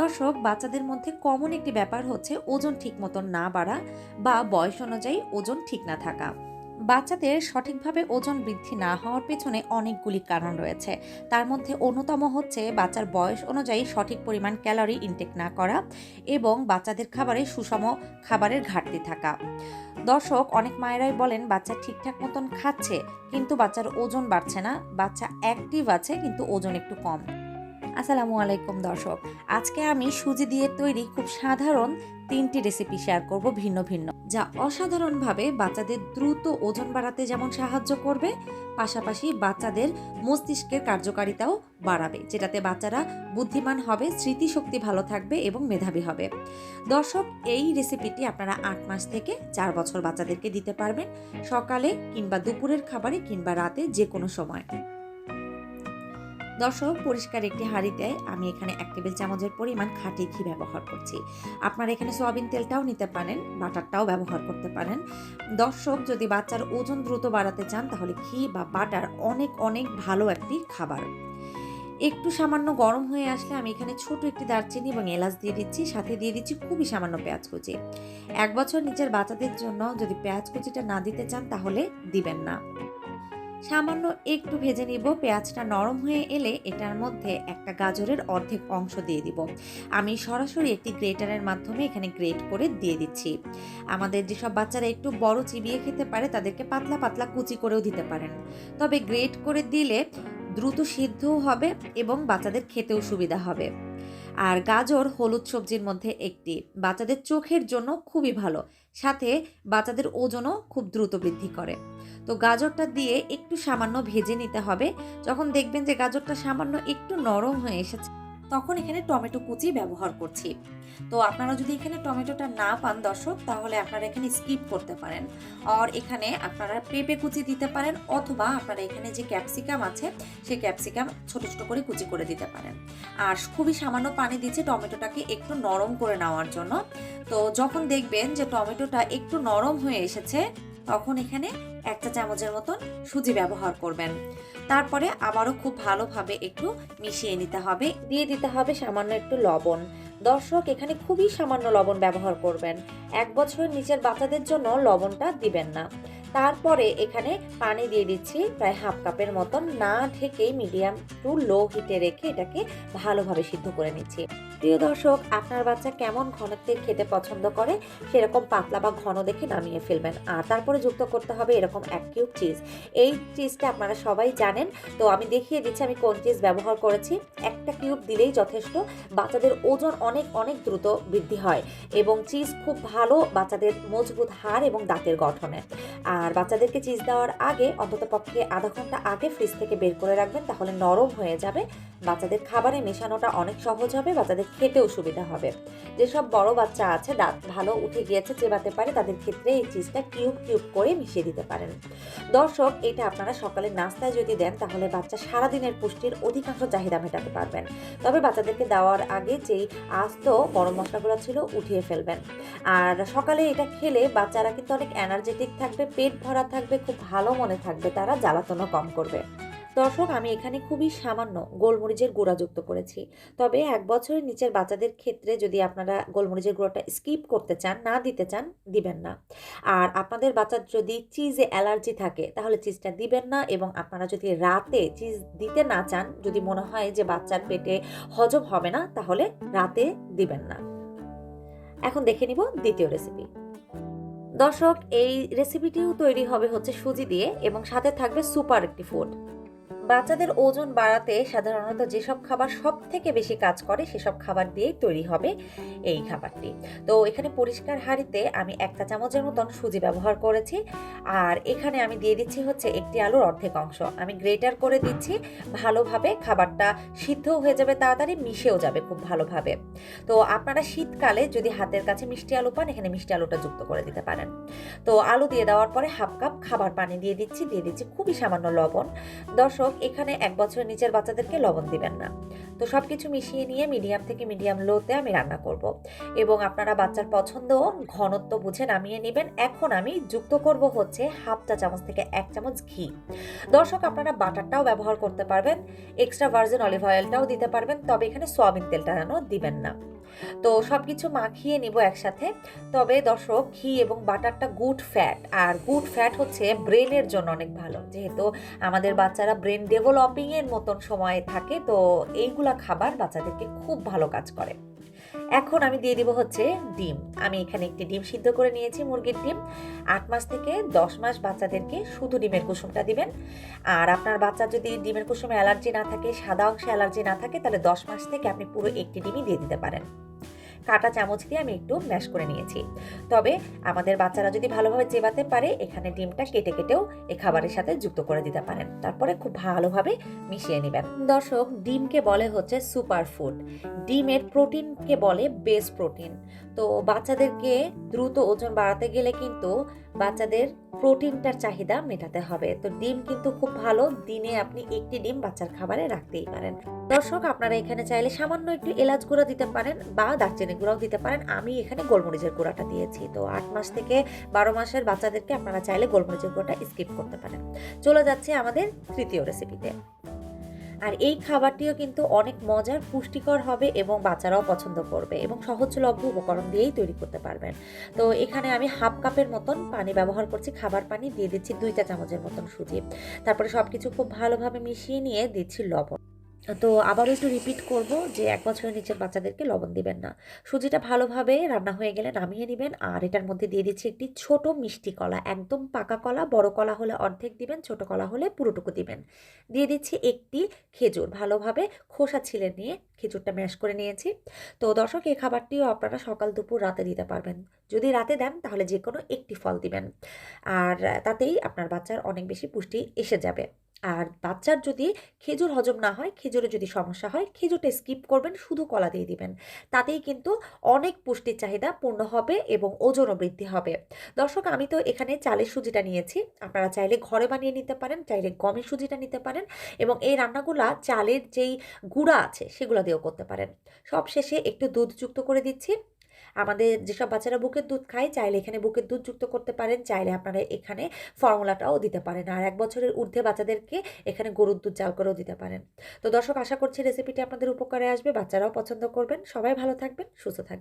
দর্শক, বাচ্চাদের মধ্যে কমন একটি ব্যাপার হচ্ছে ওজন ঠিক মতন না বাড়া বা বয়স অনুযায়ী ওজন ঠিক না থাকা। বাচ্চাদের সঠিকভাবে ওজন বৃদ্ধি না হওয়ার পেছনে অনেকগুলি কারণ রয়েছে। তার মধ্যে অন্যতম হচ্ছে বাচ্চার বয়স অনুযায়ী সঠিক পরিমাণ ক্যালোরি ইনটেক না করা এবং বাচ্চাদের খাবারে সুষম খাবারের ঘাটতি থাকা। দর্শক, অনেক মায়েরাই বলেন, বাচ্চা ঠিকঠাক মতন খাচ্ছে, কিন্তু বাচ্চার ওজন বাড়ছে না। বাচ্চা অ্যাক্টিভ আছে, কিন্তু ওজন একটু কম। আসসালামু আলাইকুম, দর্শক। আজকে আমি সুজি দিয়ে তৈরি খুব সাধারণ তিনটি রেসিপি শেয়ার করব ভিন্ন ভিন্ন, যা অসাধারণভাবে বাচ্চাদের দ্রুত ওজন বাড়াতে যেমন সাহায্য করবে, পাশাপাশি বাচ্চাদের মস্তিষ্কের কার্যকারিতাও বাড়াবে, যেটাতে বাচ্চারা বুদ্ধিমান হবে, স্মৃতিশক্তি ভালো থাকবে এবং মেধাবী হবে। দর্শক, এই রেসিপিটি আপনারা আট মাস থেকে চার বছর বাচ্চাদেরকে দিতে পারবেন, সকালে কিংবা দুপুরের খাবারে কিংবা রাতে যে কোনো সময়। দর্শক, পরিষ্কার একটি হাঁড়িতে আমি এখানে এক টেবিল চামচের পরিমাণ খাঁটি ঘি ব্যবহার করছি। আপনারা এখানে সয়াবিন তেলটাও নিতে পারেন, বাটারটাও ব্যবহার করতে পারেন। দর্শক, যদি বাচ্চার ওজন দ্রুত বাড়াতে চান, তাহলে ঘি বা বাটার অনেক অনেক ভালো একটি খাবার। একটু সামান্য গরম হয়ে আসলে আমি এখানে ছোট একটি দারচিনি এবং এলাচ দিয়ে দিচ্ছি, সাথে দিয়ে দিচ্ছি খুবই সামান্য পেঁয়াজ কুচি। এক বছর নিচের বাচ্চাদের জন্য যদি পেঁয়াজ কুচিটা না দিতে চান, তাহলে দিবেন না। সামান্য একটু ভেজে নিব। পেঁয়াজটা নরম হয়ে এলে এটার মধ্যে একটা গাজরের অর্ধেক অংশ দিয়ে দিব। আমি সরাসরি একটি গ্রেটারের মাধ্যমে এখানে গ্রেট করে দিয়ে দিচ্ছি। আমাদের যেসব বাচ্চারা একটু বড় চিবিয়ে খেতে পারে, তাদেরকে পাতলা পাতলা কুচি করেও দিতে পারেন। তবে গ্রেট করে দিলে দ্রুত সিদ্ধও হবে এবং বাচ্চাদের খেতেও সুবিধা হবে। আর গাজর, হলুদ সবজির মধ্যে একটি। বাচ্চাদের চোখের জন্য খুবই ভালো। সাথে বাচ্চাদের ওজনও খুব দ্রুত বৃদ্ধি করে। তো গাজরটা দিয়ে একটু সামান্য ভেজে নিতে হবে। যখন দেখবেন যে গাজরটা সামান্য একটু নরম হয়ে এসেছে তখন এখানে টমেটো কুচি ব্যবহার করছি। তো আপনারা যদি এখানে টমেটোটা না পান দর্শক, তাহলে আপনারা এখানে স্কিপ করতে পারেন। আর এখানে আপনারা পেঁপে কুচি দিতে পারেন, অথবা আপনারা এখানে যে ক্যাপসিকাম আছে, সেই ক্যাপসিকাম ছোট ছোট করে কুচি করে দিতে পারেন। আর খুবই সামান্য পানি দিচ্ছে টমেটোটাকে একটু নরম করে নেওয়ার জন্য। তো যখন দেখবেন যে টমেটোটা একটু নরম হয়ে এসেছে তখন এখানে একটা চামচের মতন সুজি ব্যবহার করবেন। তারপরে আবারও খুব ভালোভাবে একটু মিশিয়ে নিতে হবে। দিয়ে দিতে হবে সামান্য একটু লবণ। দর্শক, এখানে খুবই সামান্য লবণ ব্যবহার করবেন। এক বছরের নিচের বাচ্চাদের জন্য লবণটা দিবেন না। তারপরে এখানে পানি দিয়ে দিচ্ছি প্রায় হাফ কাপের মতন। না ঢেকেই মিডিয়াম টু লো হিটে রেখে এটাকে ভালোভাবে সিদ্ধ করে নিচ্ছি। প্রিয় দর্শক, আপনার বাচ্চা কেমন ঘনত্বের খেতে পছন্দ করে সেরকম পাতলা বা ঘন দেখে নামিয়ে ফেলবেন। আর তারপরে যুক্ত করতে হবে এরকম এক কিউব চিজ। এই চিজটা আপনারা সবাই জানেন। তো আমি দেখিয়ে দিচ্ছি আমি কোন চিজ ব্যবহার করেছি। একটা কিউব দিলেই যথেষ্ট। বাচ্চাদের ওজন অনেক অনেক দ্রুত বৃদ্ধি হয় এবং চিজ খুব ভালো বাচ্চাদের মজবুত হাড় এবং দাঁতের গঠনে। আর বাচ্চাদেরকে চিজ দেওয়ার আগে অন্তত পক্ষে আধা ঘণ্টা আগে ফ্রিজ থেকে বের করে রাখবেন, তাহলে নরম হয়ে যাবে। বাচ্চাদের খাবারে মেশানোটা অনেক সহজ হবে, বাচ্চাদের খেতেও সুবিধা হবে। যেসব বড় বাচ্চা আছে, দাঁত ভালো উঠে গিয়েছে, চেবাতে পারে, তাদের ক্ষেত্রে এই চিজটা কিউব কিউব করে মিশিয়ে দিতে পারেন। দর্শক, এটা আপনারা সকালের নাস্তায় যদি দেন, তাহলে বাচ্চা সারাদিনের পুষ্টির অধিকাংশ চাহিদা মেটাতে পারবেন। তবে বাচ্চাদেরকে দেওয়ার আগে যেই আস্ত গরম মশলাগুলো ছিল, উঠিয়ে ফেলবেন। আর সকালে এটা খেলে বাচ্চারা কিন্তু অনেক এনার্জেটিক থাকবে, পেট ভরা থাকবে, খুব ভালো মনে থাকবে, তারা জ্বালাতনও কম করবে। দর্শক, আমি এখানে খুবই সামান্য গোলমরিচের গুঁড়া যুক্ত করেছি। তবে এক বছরের নিচের বাচ্চাদের ক্ষেত্রে যদি আপনারা গোলমরিচের গুঁড়োটা স্কিপ করতে চান, না দিতে চান, দিবেন না। আর আপনাদের বাচ্চার যদি চিজে অ্যালার্জি থাকে, তাহলে চিজটা দিবেন না এবং আপনারা যদি রাতে চিজ দিতে না চান, যদি মনে হয় যে বাচ্চার পেটে হজম হবে না, তাহলে রাতে দিবেন না। এখন দেখে নিব দ্বিতীয় রেসিপি দর্শক এই রেসিপিটিও তৈরি হবে হচ্ছে সুজি দিয়ে এবং সাথে থাকবে সুপার একটি ফুড বাচ্চাদের ওজন বাড়াতে সাধারণত যেসব খাবার সব থেকে বেশি কাজ করে সেসব খাবার দিয়েই তৈরি হবে এই খাবারটি। তো এখানে পরিষ্কার হাঁড়িতে আমি একটা চামচের মতন সুজি ব্যবহার করেছি। আর এখানে আমি দিয়ে দিচ্ছি হচ্ছে একটি আলুর অর্ধেক অংশ। আমি গ্রেটার করে দিচ্ছি, ভালোভাবে খাবারটা সিদ্ধও হয়ে যাবে, তাড়াতাড়ি মিশেও যাবে খুব ভালোভাবে। তো আপনারা শীতকালে যদি হাতের কাছে মিষ্টি আলু পান, এখানে মিষ্টি আলুটা যুক্ত করে দিতে পারেন। তো আলু দিয়ে দেওয়ার পরে হাফ কাপ খাবার পানি দিয়ে দিচ্ছি দিয়ে দিচ্ছি খুবই সামান্য লবণ। দর্শক দর্শক এখানে এক বছরের নিচের বাচ্চাদেরকে লবণ দিবেন না। তো সব কিছু মিশিয়ে নিয়ে মিডিয়াম থেকে মিডিয়াম লোতে আমি রান্না করব। এবং আপনারা বাচ্চার পছন্দ ঘনত্ব বুঝে নামিয়ে নেবেন। এখন আমি যুক্ত করব হচ্ছে হাফ চা চামচ থেকে এক চামচ ঘি। দর্শক, আপনারা বাটারটাও ব্যবহার করতে পারবেন এক্সট্রা ভার্জিন অলিভ অয়েলটাও দিতে পারবেন, তবে এখানে সোয়াবিন তেলটা যেন দিবেন না। তো সব কিছু মাখিয়ে নিব একসাথে। তবে দর্শক, ঘি এবং বাটারটা গুড ফ্যাট আর গুড ফ্যাট হচ্ছে ব্রেনের জন্য অনেক ভালো। যেহেতু আমাদের বাচ্চারা ব্রেন ডেভেলপিং এর মতন সময়ে থাকে, তো এইগুলা খাবার বাচ্চাদেরকে খুব ভালো কাজ করে। এখন আমি দিয়ে দিব হচ্ছে ডিম। আমি এখানে একটি ডিম সিদ্ধ করে নিয়েছি, মুরগির ডিম। আট মাস থেকে দশ মাস বাচ্চাদেরকে শুধু ডিমের কুসুমটা দিবেন। আর আপনার বাচ্চা যদি ডিমের কুসুমে অ্যালার্জি না থাকে, সাদা অংশে অ্যালার্জি না থাকে, তাহলে দশ মাস থেকে আপনি পুরো একটি ডিমই দিয়ে দিতে পারেন। কাটা চামচ দিয়ে আমি একটু ম্যাশ করে নিয়েছি। তবে আমাদের বাচ্চারা যদি ভালোভাবে চেবাতে পারে, এখানে ডিমটা কেটে কেটেও এই খাবারের সাথে যুক্ত করে দিতে পারেন। তারপরে খুব ভালোভাবে মিশিয়ে নেবেন। দর্শক, ডিমকে বলে হচ্ছে সুপার ফুড। ডিমের প্রোটিনকে বলে বেস প্রোটিন। তো বাচ্চাদেরকে দ্রুত ওজন বাড়াতে গেলে কিন্তু বাচ্চাদের প্রোটিনটার চাহিদা মেটাতে হবে। তো ডিম কিন্তু খুব ভালো, দিনে আপনি একটি ডিম বাচ্চার খাবারে রাখতেই পারেন। দর্শক, আপনারা এখানে চাইলে সামান্য একটু এলাচ গুঁড়া দিতে পারেন বা দারচিনি গুঁড়াও দিতে পারেন। আমি এখানে গোলমরিচের গুঁড়াটা দিয়েছি। তো আট মাস থেকে বারো মাসের বাচ্চাদেরকে আপনারা চাইলে গোলমরিচের গুঁড়াটা স্কিপ করতে পারেন। চলে যাচ্ছে আমাদের তৃতীয় রেসিপিতে আর এই খাবারটিও কিন্তু অনেক মজার, পুষ্টিকর হবে এবং বাচ্চারাও পছন্দ করবে এবং সহজলভ্য উপকরণ দিয়েই তৈরি করতে পারবেন। তো এখানে আমি হাফ কাপের মতন পানি ব্যবহার করছি, খাবার পানি দিয়ে দিচ্ছি দুইটা চামচের মতন সুজি। তারপরে সব কিছু খুব ভালোভাবে মিশিয়ে নিয়ে দিচ্ছি লবণ। তো আবারও একটু রিপিট করব যে এক বছরের নিচের বাচ্চাদেরকে লবণ দিবেন না। সুজিটা ভালোভাবে রান্না হয়ে গেলে নামিয়ে নেবেন আর এটার মধ্যে দিয়ে দিচ্ছি একটি ছোট মিষ্টি কলা, একদম পাকা কলা, বড় কলা হলে অর্ধেক দিবেন, ছোট কলা হলে পুরোটুকু দিবেন। দিয়ে দিচ্ছি একটি খেজুর, ভালোভাবে খোসা ছিলে নিয়ে খেজুরটা ম্যাশ করে নিয়েছি। তো দর্শক, এই খাবারটিও আপনারা সকাল, দুপুর, রাতে দিতে পারবেন। যদি রাতে দেন তাহলে যে কোনো একটি ফল দিবেন। আর তাতেই আপনার বাচ্চার অনেক বেশি পুষ্টি এসে যাবে। আর বাচ্চার যদি খেজুর হজম না হয়, খেজুরে যদি সমস্যা হয়, খেজুরটা স্কিপ করবেন, শুধু কলা দিয়ে দিবেন। তাতেই কিন্তু অনেক পুষ্টির চাহিদা পূর্ণ হবে এবং ওজনও বৃদ্ধি হবে। দর্শক, আমি তো এখানে চালের সুজিটা নিয়েছি। আপনারা চাইলে ঘরে বানিয়ে নিতে পারেন, চাইলে গমের সুজিটা নিতে পারেন এবং এই রান্নাগুলা চালের যেই গুঁড়া আছে, সেগুলো দিয়েও করতে পারেন। সবশেষে একটু দুধ যুক্ত করে দিচ্ছি। আমাদের যেসব বাচ্চারা বুকের দুধ খায়, চাইলে এখানে বুকের দুধ যুক্ত করতে পারেন, চাইলে আপনারা এখানে ফর্মুলাটাও দিতে পারেন। আর এক বছরের ঊর্ধ্বে বাচ্চাদেরকে এখানে গরুর দুধ জাল করেও দিতে পারেন। তো দর্শক, আশা করছি রেসিপিটি আপনাদের উপকারে আসবে, বাচ্চারাও পছন্দ করবেন। সবাই ভালো থাকবেন, সুস্থ থাকবেন।